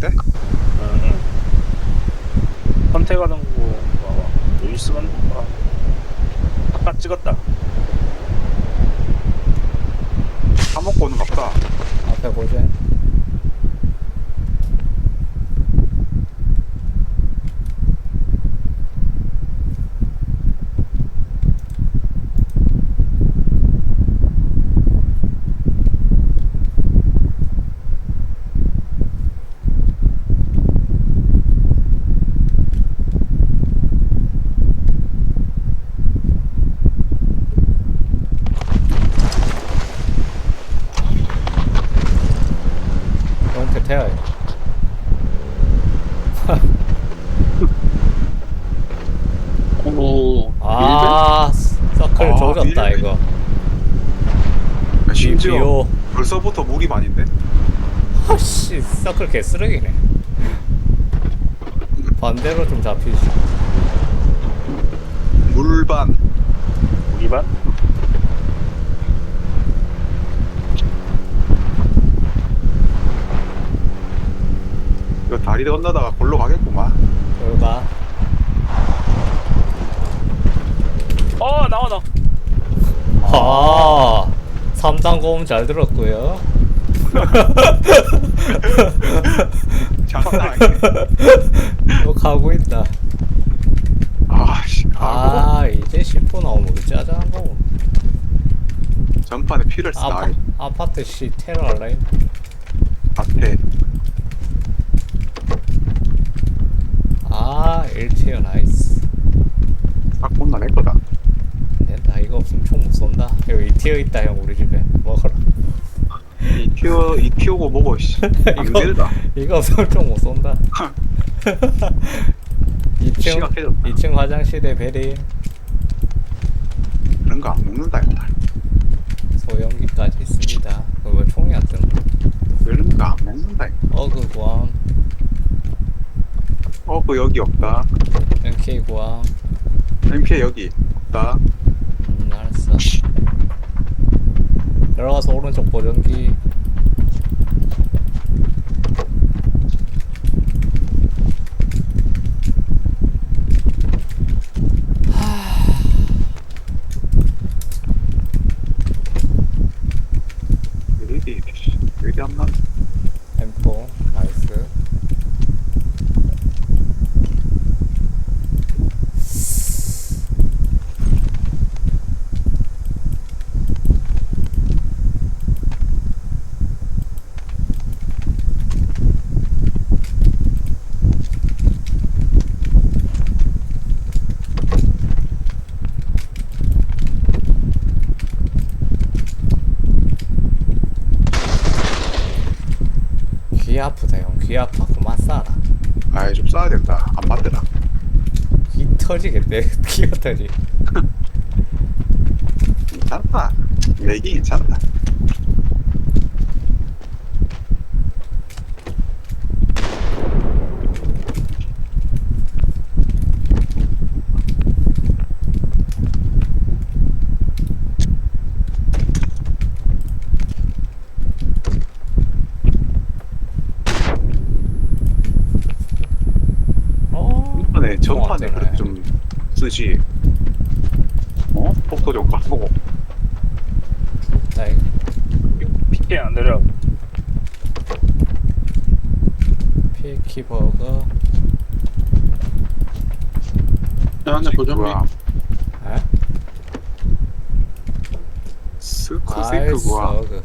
멀어지는데? 응. 선택하는 거 봐봐. 루이스 가는 거 봐. 아까 찍었다. 다 먹고 오는 갑다 앞에 보지. 영태 태야. 오. 아, 서클 아, 조졌다 밀- 이거. 심지어 비오. 벌써부터 물이 많인데? 아씨, 서클 개 쓰레기네. 반대로 좀 잡히지. 물반 우리 반? 이거 다리 건너다가 골로 가겠구만 돌가. 어 나와 나. 아, 3단 고음 잘 들었고요. 장난 아니네 또 가고 있다. 아 씨 아, 아, 이제 10분 나오면 우리 짜잔한 거고. 전판에 피를 아파, 아파트 씨 테러 할라인. 앞에 아, 1티어 나이스. 딱 본나 낼 거다 된다. 이거 없으면 총 못 쏜다. 여기 2티어 있다, 형, 우리 집에. 먹어라. 이 튀어 이 튀어고 뭐고 씨안 되다 이거 없으면 총못 쏜다. 2층, 심각해졌다 2층 화장실에 베리 그런 거 안 먹는다 이거 소형기까지 있습니다. 그거 총이 안 뜬다. 그런 거 안 먹는다 이거 어그 구함, 어 그 여기 없다 NK 구함. MK 여기 없다 음, 알았어. 들어가서 오른쪽. 여기 여기 안 나. M4 나이스. 귀 아프다 형. 귀 아파. 그만 싸라. 아이 좀 싸야 된다 안 맞더라 귀 터지겠네. 귀가 터지. 괜찮다 내기 괜찮다 어. 이번에 전판에 어, 그렇게 좀 쓰지 어? 폭도 좀 까보고 나 이거 PK 안 내려. 필키버거. 야나 보정비 뭐야 에? 어그.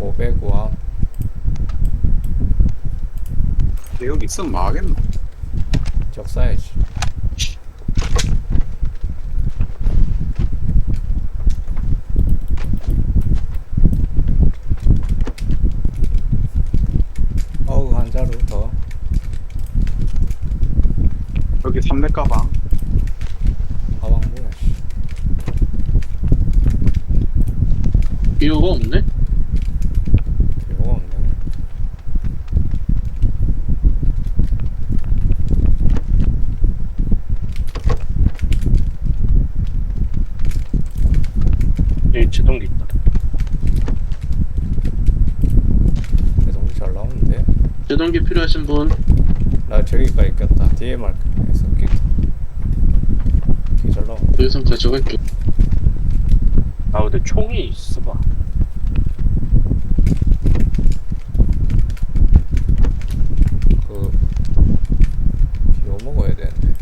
오백구함. 여기 있으면 망하겠노 적 쏴야지. 어그 한 자루 더. 여기 삼례 가방 가방 뭐야? 씨. 비호가 없네 필요가 없네. 제동기 있다. 계속 잘 나오는데 제동기 필요하신 분? 나 저기까지 꼈다. DMR에서 꼈다 되게 잘 나와 여기서 가져갈게 아 근데 총이 있어 봐. 그 비워 먹어야 되는데.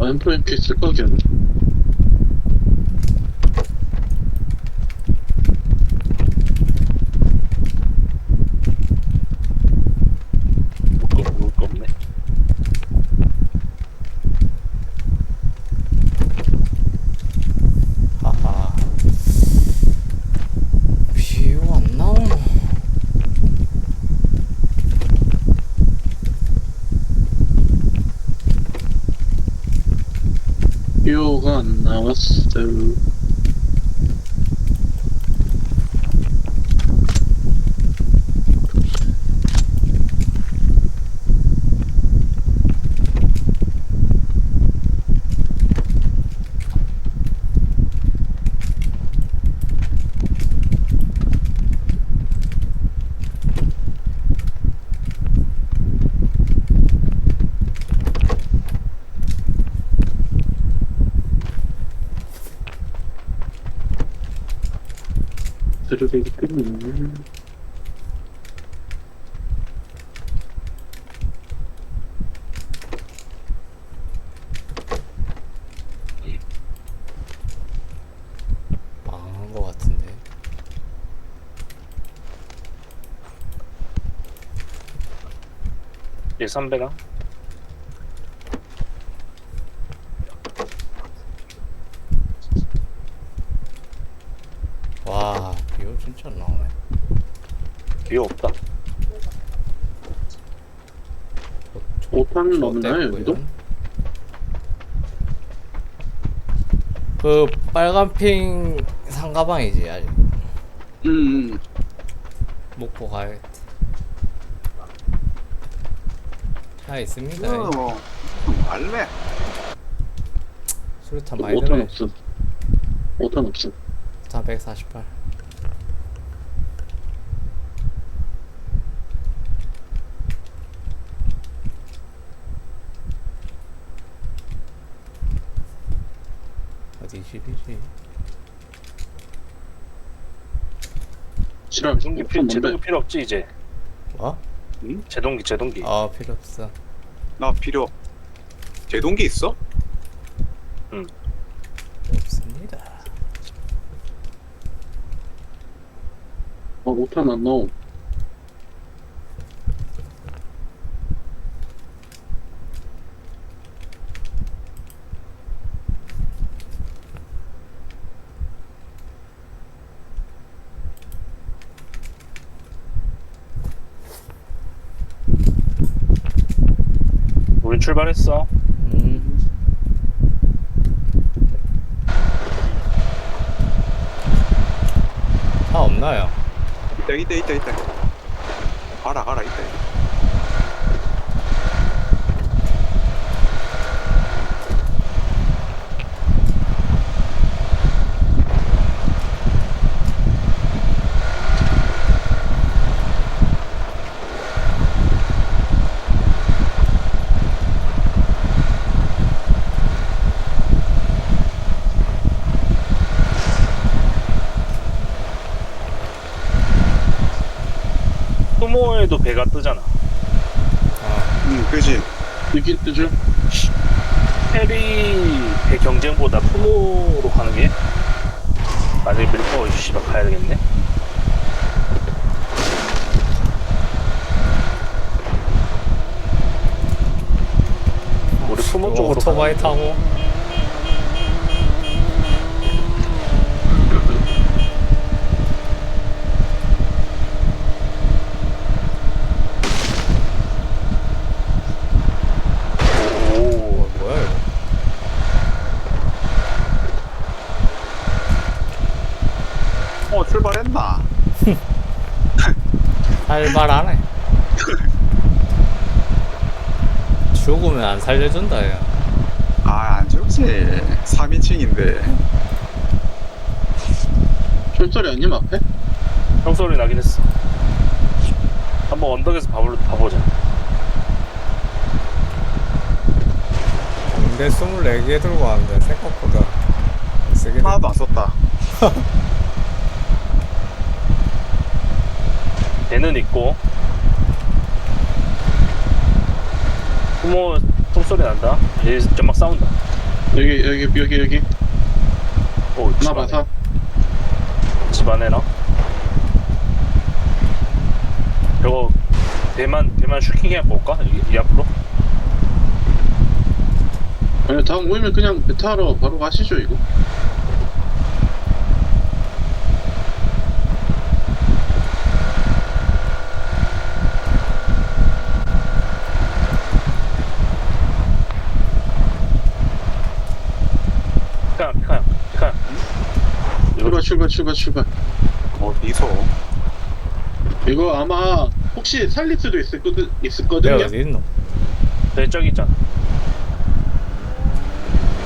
아 엠플 있을 거긴. 먹을 거, 먹을 거 없네. 하하 비유 안 나오노 비오가 안 나왔어 들으기 때문에 망한 거 같은데 얘 3배가? 와 비유 진짜 안 나오네 비어 없다. 5탄 넘나요. 여기도? 그 빨간 핑 상가방이지 아직. 음, 목포 가야겠다 차 있습니다. 음. 어, 말래. 수류탄 많이 5탄 들어요 없음. 5탄 없음. 수탄 148 어디 집이지? 싫어 제동기 5탄 필? 제동기 필요 없지 이제. 뭐? 제동기 제동기. 아 필요 없어 나 필요. 제동기 있어? 없습니다 어 5탄 안 넣어 출발했어. 음 차 없나요? 있다, 있다, 있다, 있다. 가라, 가라, 있다. 수모에도 배가 뜨잖아. 아 음, 그지. 여기 뜨죠? 페리 배 경쟁보다 수모로 가는 게 만약에 밀퍼 씨발 가야 되겠네. 우리 수모 쪽으로 오토바이 가는 타고 오, 뭐, 뭐야 이거 어, 출발했나? 살발하네 죽으면 안 살려준다 야 아 안 죽지. 3인칭인데. 철소리 아님 앞에? 형 소리 나긴 했어. 한번 언덕에서 봐볼, 봐보자. 근데 24개 들고 왔는데 생각보다 세게 하나도 안 썼다 배는 있고. 부모 총소리 난다. 얘 점막 싸운다. 여기 여기 여기 여기. 오, 집 하나 안에. 봐서. 집 안에 나? 저거 대만 대만 슈킹 해갖고 올까? 이, 이 앞으로? 아니 다음 모이면 그냥 배 타러 바로 가시죠 이거 피카야 피카야 피카야 이거 출발 출발 출발. 어디서. 이거 아마 혹시 살릴 수도 있을 거든 있을거든요. 내가 어디 있노? 내 저기 있잖아.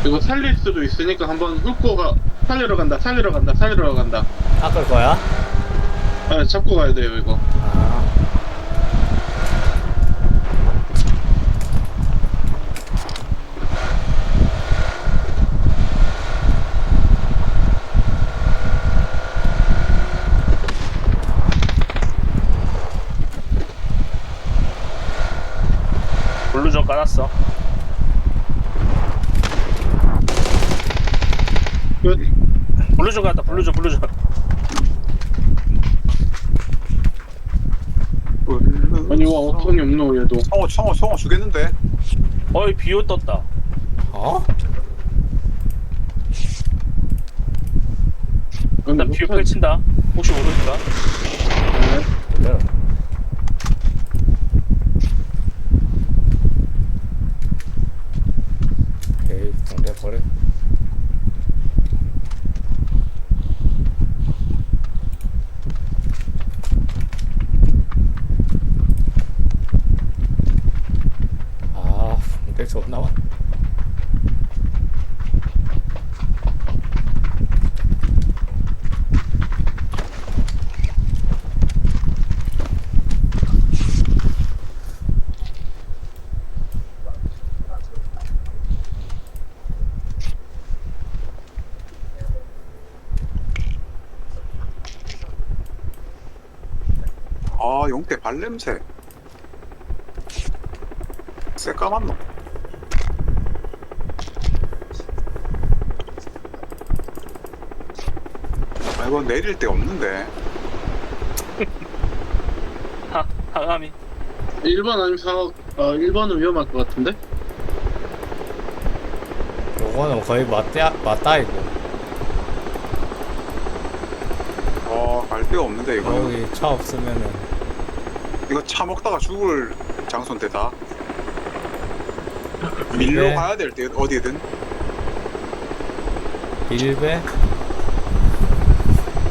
이거 살릴 수도 있으니까 한번 훑고 가 살리러 간다 살리러 간다 살리러 간다. 닦을 거야? 아 잡고 가야 돼요 이거. 아 블루전 까놨어. 끝. 블루전 갔다. 블루전 블루전 아니 와 어통이 없노 얘도. 성호 성호 성호 주겠는데? 어이 비오 떴다. 어? 일단 비오 펼친다. 혹시 모르니까 네. 그래 에이 동대 버려 아 동대 존나 많 아 용대 발냄새. 새까만 놈. 아 이거 내릴 데 없는데. 하 하감이 1번 아니면 4 아, 1번은 위험할 것 같은데? 요거는 거의 맞다 맞다 이거. 어갈 데가 없는데 이거 여기 차 없으면은 이거 차 먹다가 죽을 장소인데 다 밀로 네. 가야 될 때 어디든 일배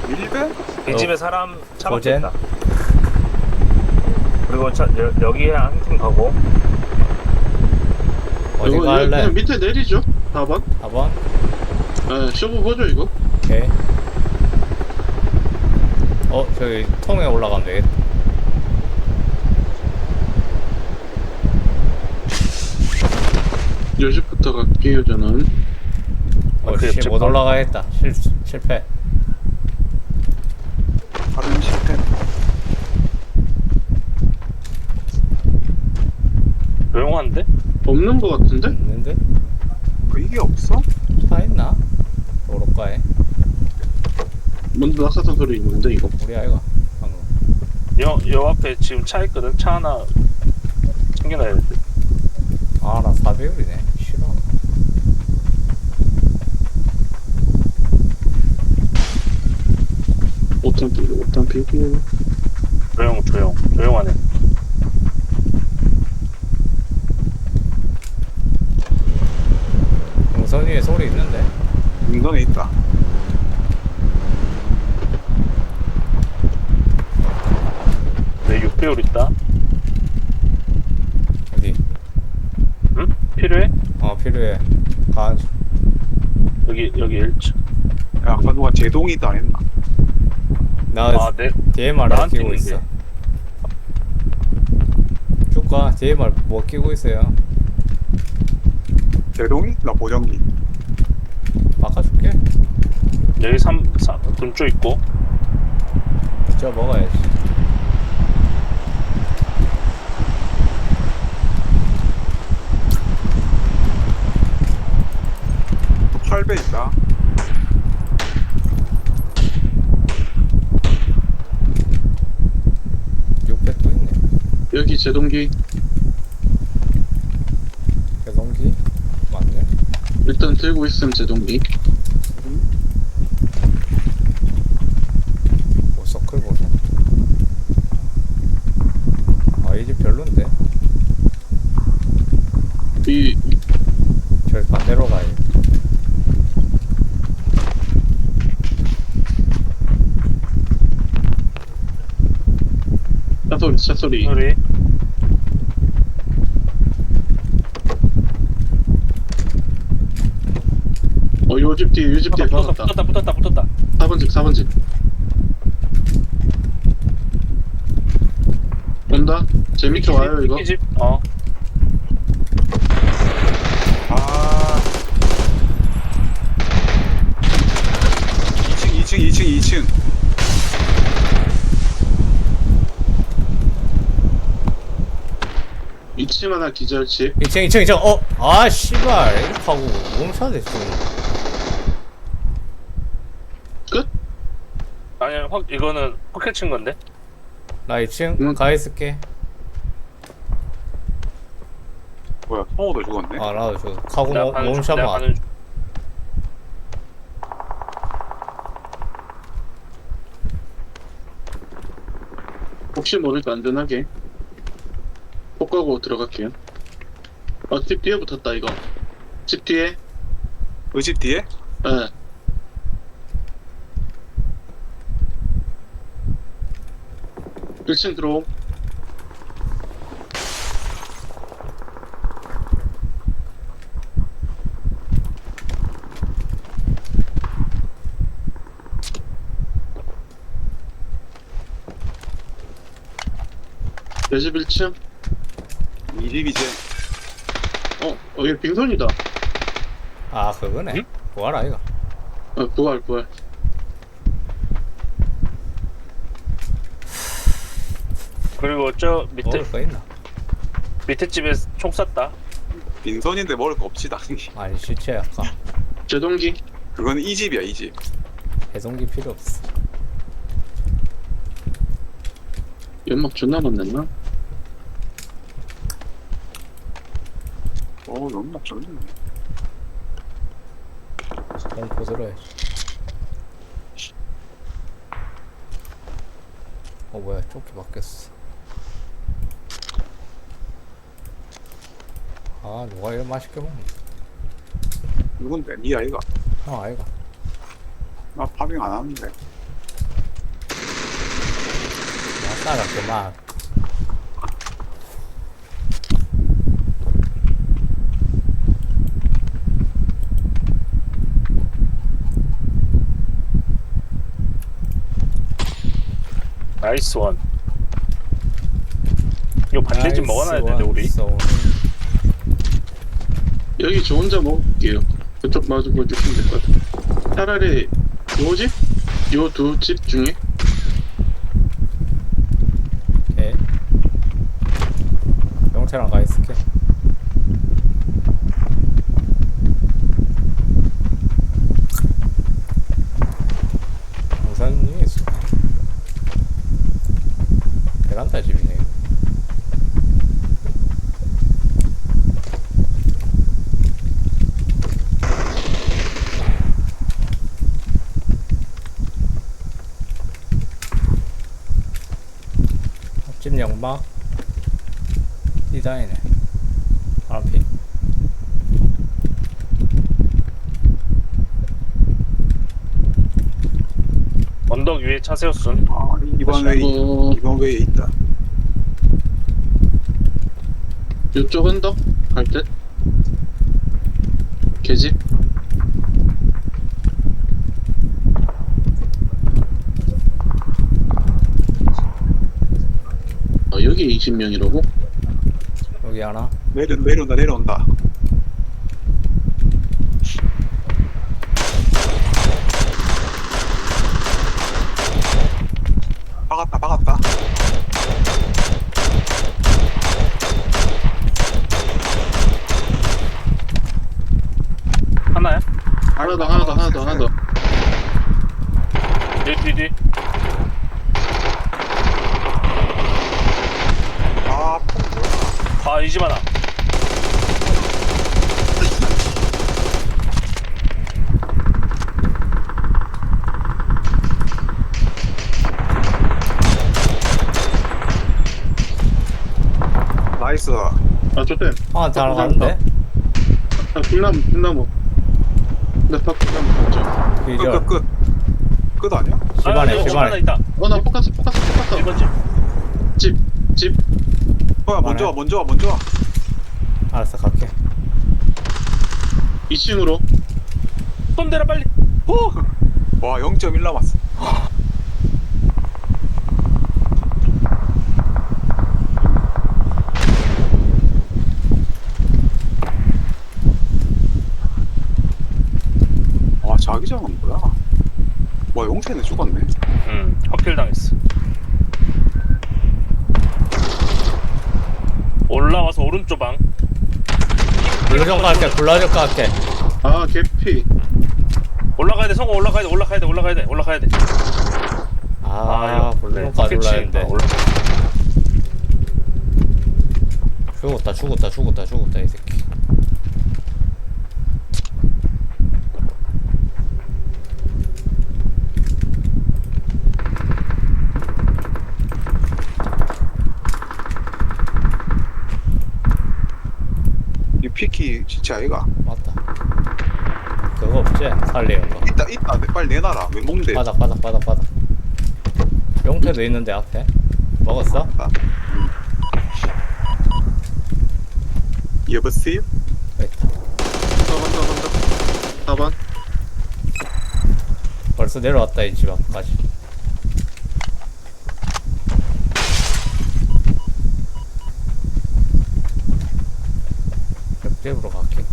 밀배? 이 어. 집에 사람 차 거젠? 막혔다 그리고 차, 여, 여기에 한 팀 가고 어디 이거 갈래? 그냥 밑에 내리죠 4번 4번? 네, 쇼부 보죠 이거 오케이 어 저기 통에 올라가면 되겠다 요식부터 갈게요 저는 그래, 어씨 못. 올라가겠다 실, 실패 발음 실패 조용한데? 없는 것 같은데? 있는데? 어, 이게 없어? 차 있나? 도로가에 먼저 낙하산 소리 있는데 이거 우리 아이가 방금 여, 여 앞에 지금 차 있거든 차 하나 챙겨놔야 돼 아 나 4배율이네 옷탄 피고 옷탄 피고 조용 조용. 조용하네. 동선 위에 소리 있는데. 운동에 있다. 내 6배율 있다. 어디? 필요해? 어 필요해. 중. 여기 여기 1층. 야 아까 누가 제동이다 했나 나아 네. DMR 나한테 끼고 있는데. 있어. 쭉가 DMR 뭐 끼고 있어요. 제동이? 나 보정기. 바꿔줄게. 여기 3, 3 금쪽 있고. 저 먹어야지. 또 8배 있다 육배또 있네 여기 제동기. 개동기? 맞네. 일단 들고 있음 제동기. 뭐 서클 보자 아이 집 별론데? 이 저 반대로 가야 차소리 차소리. 소리 어 요 집 뒤에 요집 뒤에 붙었다 박았다. 붙었다 붙었다 붙었다. 4번 집 4번 집 온다? 제 밑에 와요 이거? 집 어. 아 2층 2층 2층 2층. 이층 하나 기절집. 2층 2층 2층. 어? 아 씨발. 이렇게 하고 몸샷 했어 끝? 아니 확 이거는 확해 친 건데 나 2층 응. 가 있을게 뭐야 성호도 죽었네 아 나도 저 카고 내가 몸- 가는 중, 몸샷 내가 만 가는 중. 혹시 모르니까 안전하게 폭 가고 들어갈게요 어집 뒤에 붙었다 이거 집 뒤에 그집 뒤에? 예. 1층 들어옴 내집 1층 이 집 이제 어, 어, 이거 빙선이다. 아 그거네 응? 부활 아이가 어, 부활, 부활. 그리고 저 밑에 먹을 거 있나? 밑에 집에 총 쐈다. 빈손인데 먹을 거 없지 당연히 아니 시체 아까. 제동기. 그건 이 집이야 이집. 배송기 필요 없어. 연막 존나 만났나? 어 연막 좋네. 공포 들어야지 어 뭐야 조끼 바뀌었어 아 누가 이런 맛있게 먹네. 누군데 니 아이가. 형 아이가. 나 파밍 안 하는데. 나 따라 그만 나이스 원. 이거 반대집 먹어놔야 되는데 우리 여기 저 혼자 먹을게요. 그쪽 마주 보여주시면 될 것 같아. 차라리 요 집? 요 두 집 중에? 오케이 영태랑 가 있을게 영산이 있어 베란다 집이네 이거. 앞집 연막 디자인에 파란핀 언덕 위에 차 세웠음. 아 이번 웨이 어, 이번 웨이에 있다. 요쪽 언덕? 갈 듯? 개집 아 여기 20명이라고? 여기 하나 내려, 내려온다, 내려온다 박았다. 하나야? 하나 더 하나 더 하나 더 하나 더 뒤, 뒤, 뒤. 아, 폭 뭐야. 아, 이 집 하나. 나이스. 아 좋대 하나 잘 가는데 아 불나무 불나무 나 밖에 불나무 먼저 끝, 기절 끝, 끝. 끝 아니야? 집안에, 아, 집안에. 하나 있다. 어 나 포커스 포커스 포커스 1번 집. 집 집 뭐야, 먼저 와, 먼저 와, 먼저 와. 알았어 갈게 2층으로 손 대라, 빨리. 오! 와, 0.1 남았어. 와, 자기장은 뭐야? 와, 용태는 죽었네. 응, 확킬 당했어. 올라와서 오른쪽 방. 블루정 갈게 블루정 갈게 아 개피 올라가야 돼, 성공 올라가야 돼, 올라가야 돼, 올라가야 돼, 올라가야 돼. 아 까지 확킬 올라야 했는데 죽었다 죽었다 죽었다 죽었다 이 새끼 이 피키 진짜 아이가. 맞다 그거 없지? 살리는 거 있다, 있다. 빨리 내놔라. 왜 먹는데? 바닥 바닥 바닥 바닥 용태도 있는데 앞에 먹었어? 아, 음. 여보세요? 있다 4번 4번 4번 벌써 내려왔다 이 집 앞까지 옆집으로 갈게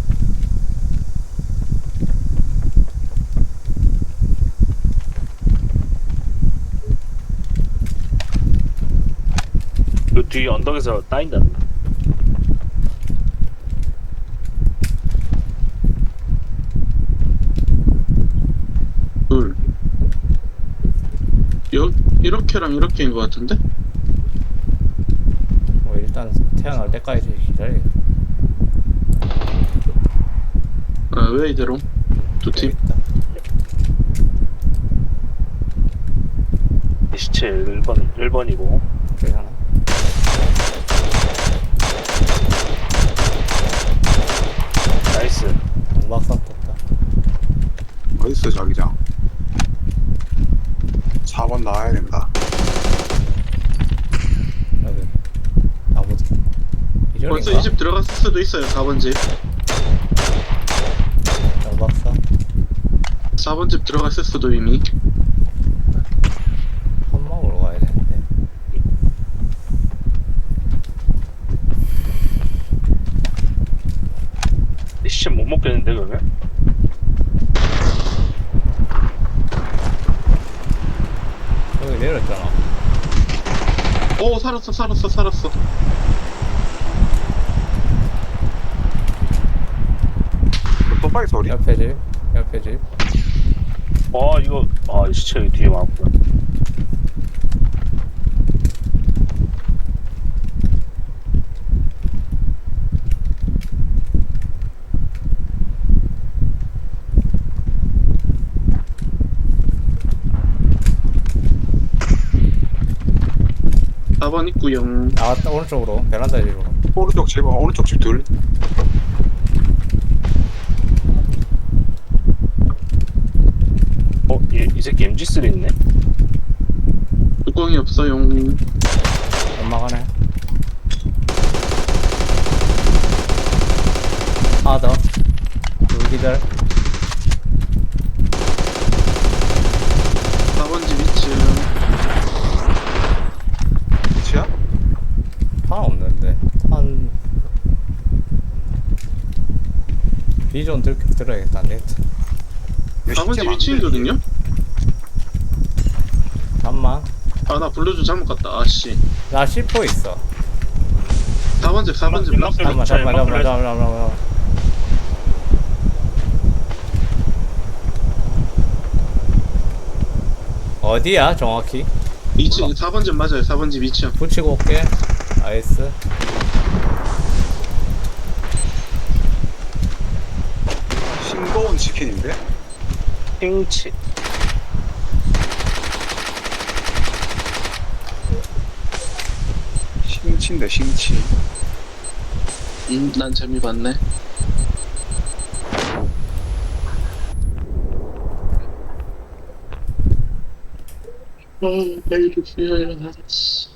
그 뒤 언덕에서 따인다. 둘 여, 이렇게랑 이렇게인 것 같은데? 뭐 일단 태어날 때까지 기다려 아, 왜 이대로? 두 팀? 시체 1번, 1번이고. 저기 하나 나이스. 막상 떴다 어딨어, 자기장? 4번 나와야 된다. 여기 아무도 벌써 이전인가? 이집 들어갔을 수도 있어요 4번 집 박사 4번 집 들어갔을 수도 이미 한 먹으러 가야 되는데 이 시체 못 먹겠는데, 그러면? 여기 내렸잖아 오 살았어 살았어 살았어 또 빨리 소리? 옆에 집 옆에 집 아, 이거, 아, 이 시체 여기 뒤에 많구나. 사번 있구용 나왔다 오른쪽으로. 베란다 집으로. 오른쪽 집, 어, 오른쪽 집 둘. 어, 얘, 이 새끼 MG3 있네? 뚜껑이 없어용 연막하네 하나 더 둘 기다려 좀 들, 들어야겠다 안 되겠다 4번지 위치이거든요? 잠만. 아나 불러줘 잘못 갔다. 아씨. 나 C4 있어. 4번지 4번지 연막 블락 잠만 자, 잠만 잠만. 잠만 잠만. 어디야 정확히? 2층 4번지 맞아요. 4번지 위치야 붙이고 올게. 나이스. 싱거운 치킨인데? 핑치. 싱치인데 싱치. 음 난 재미 봤네. 아 내일 수요일 하지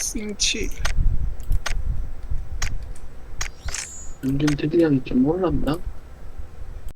싱치 요즘 테디형이 좀 몰랐나?